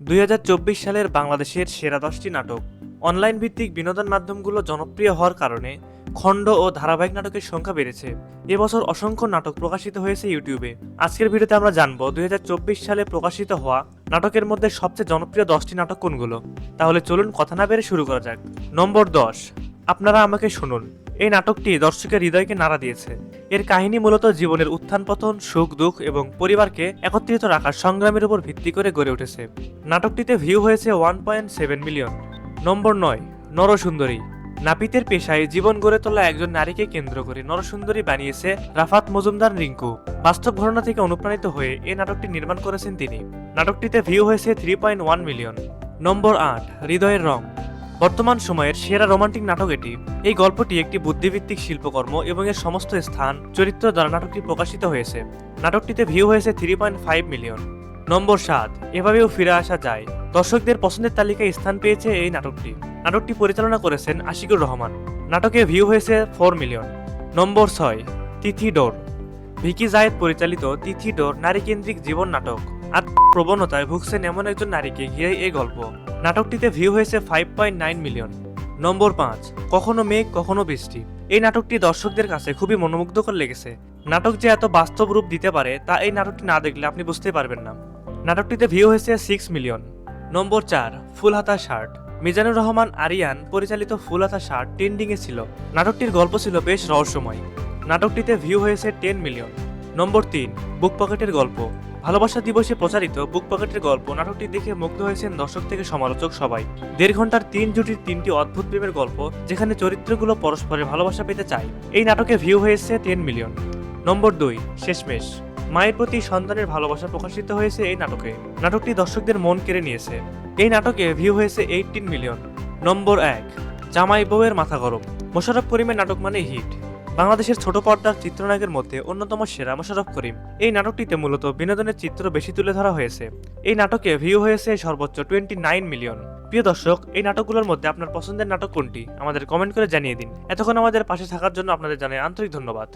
দুই হাজার চব্বিশ সালের বাংলাদেশের সেরা দশটি নাটক। অনলাইন ভিত্তিক বিনোদন মাধ্যমগুলো জনপ্রিয় হওয়ার কারণে খণ্ড ও ধারাবাহিক নাটকের সংখ্যা বেড়েছে। এবছর অসংখ্য নাটক প্রকাশিত হয়েছে ইউটিউবে। আজকের ভিডিওতে আমরা জানব দুই সালে প্রকাশিত হওয়া নাটকের মধ্যে সবচেয়ে জনপ্রিয় দশটি নাটক কোনগুলো। তাহলে চলুন কথা না বেড়ে শুরু করা যাক। নম্বর দশ। আপনারা আমাকে শুনুন। এই নাটকটি দর্শকের হৃদয়কে নাড়া দিয়েছে। এর কাহিনী মূলত জীবনের উত্থান পতন, সুখ, দুঃখ এবং পরিবারকে একত্রিত রাখার সংগ্রামের উপর ভিত্তি করে গড়ে উঠেছে। নাটকটিতে ভিউ হয়েছে one point seven million number নয়, নরসুন্দরী। নাপিতের পেশায় জীবন গড়ে তোলা একজন নারীকে কেন্দ্র করে নরসুন্দরী বানিয়েছে রাফাত মজুমদার রিঙ্কু। বাস্তব ঘটনা থেকে অনুপ্রাণিত হয়ে এই নাটকটি নির্মাণ করেছেন তিনি। নাটকটিতে ভিউ হয়েছে three point one million number আট, হৃদয়ের রং। বর্তমান সময়ের সেরা রোমান্টিক নাটক এটি। এই গল্পটি একটি বুদ্ধিভিত্তিক শিল্পকর্ম এবং এর সমস্ত স্থান চরিত্র দ্বারা নাটকটি প্রকাশিত হয়েছে। নাটকটিতে ভিউ হয়েছে three point five million number সাত, এভাবেও ফিরে আসা যায়। দর্শকদের পছন্দের তালিকায় স্থান পেয়েছে এই নাটকটি। নাটকটি পরিচালনা করেছেন আশিকুর রহমান। নাটকে ভিউ হয়েছে ফোর মিলিয়ন নম্বর ছয়, তিথি ডোর। ভিকি জায়েদ পরিচালিত তিথি ডোর নারীকেন্দ্রিক জীবন নাটক। আর প্রবণতায় ভুগছেন এমন একজন নারীকে ঘিরে এই গল্প। নাটকটিতে ভিউ হয়েছে five point nine million number পাঁচ, কখনো মেঘ, কখনো বৃষ্টি। এই নাটকটি দর্শকদের কাছে খুবই মনোমুগ্ধকর লেগেছে। নাটক যে এত বাস্তব রূপ দিতে পারে, তা এই নাটকটি না দেখলে আপনি বুঝতে পারবেন না। নাটকটিতে ভিউ হয়েছে সিক্স মিলিয়ন নম্বর চার, ফুলহাতা শার্ট। মিজানুর রহমান, আরিয়ান পরিচালিত ফুলহাতা শার্ট ট্রেন্ডিংয়ে ছিল। নাটকটির গল্প ছিল বেশ রহস্যময়। নাটকটিতে ভিউ হয়েছে টেন মিলিয়ন নম্বর তিন, বুক পকেটের গল্প। ভালোবাসা দিবসে প্রচারিত বুক পকেটের গল্প নাটকটি দেখে মুগ্ধ হয়েছেন দর্শক থেকে সমালোচক সবাই। দেড় ঘণ্টার তিন জুটির তিনটি অদ্ভুত প্রেমের গল্প যেখানে চরিত্রগুলো পরস্পরের ভালোবাসা পেতে চায়। এই নাটকে ভিউ হয়েছে টেন মিলিয়ন নম্বর দুই, শেষমেশ। মায়ের প্রতি সন্তানের ভালোবাসা প্রকাশিত হয়েছে এই নাটকে। নাটকটি দর্শকদের মন কেড়ে নিয়েছে। এই নাটকে ভিউ হয়েছে এইটিন মিলিয়ন নম্বর এক, জামাই বউয়ের মাথা গরম। মোশাররফ করিমের নাটক মানে হিট। বাংলাদেশের ছোট পর্দার চিত্রনায়কের মধ্যে অন্যতম সেরা মোশারফ করিম। এই নাটকটিতে মূলত বিনোদনের চিত্র বেশি তুলে ধরা হয়েছে। এই নাটকে ভিউ হয়েছে সর্বোচ্চ টোয়েন্টি নাইন মিলিয়ন প্রিয় দর্শক, এই নাটকগুলোর মধ্যে আপনার পছন্দের নাটক কোনটি? আমাদের কমেন্ট করে জানিয়ে দিন। এতক্ষণ আমাদের পাশে থাকার জন্য আপনাদের জানাই আন্তরিক ধন্যবাদ।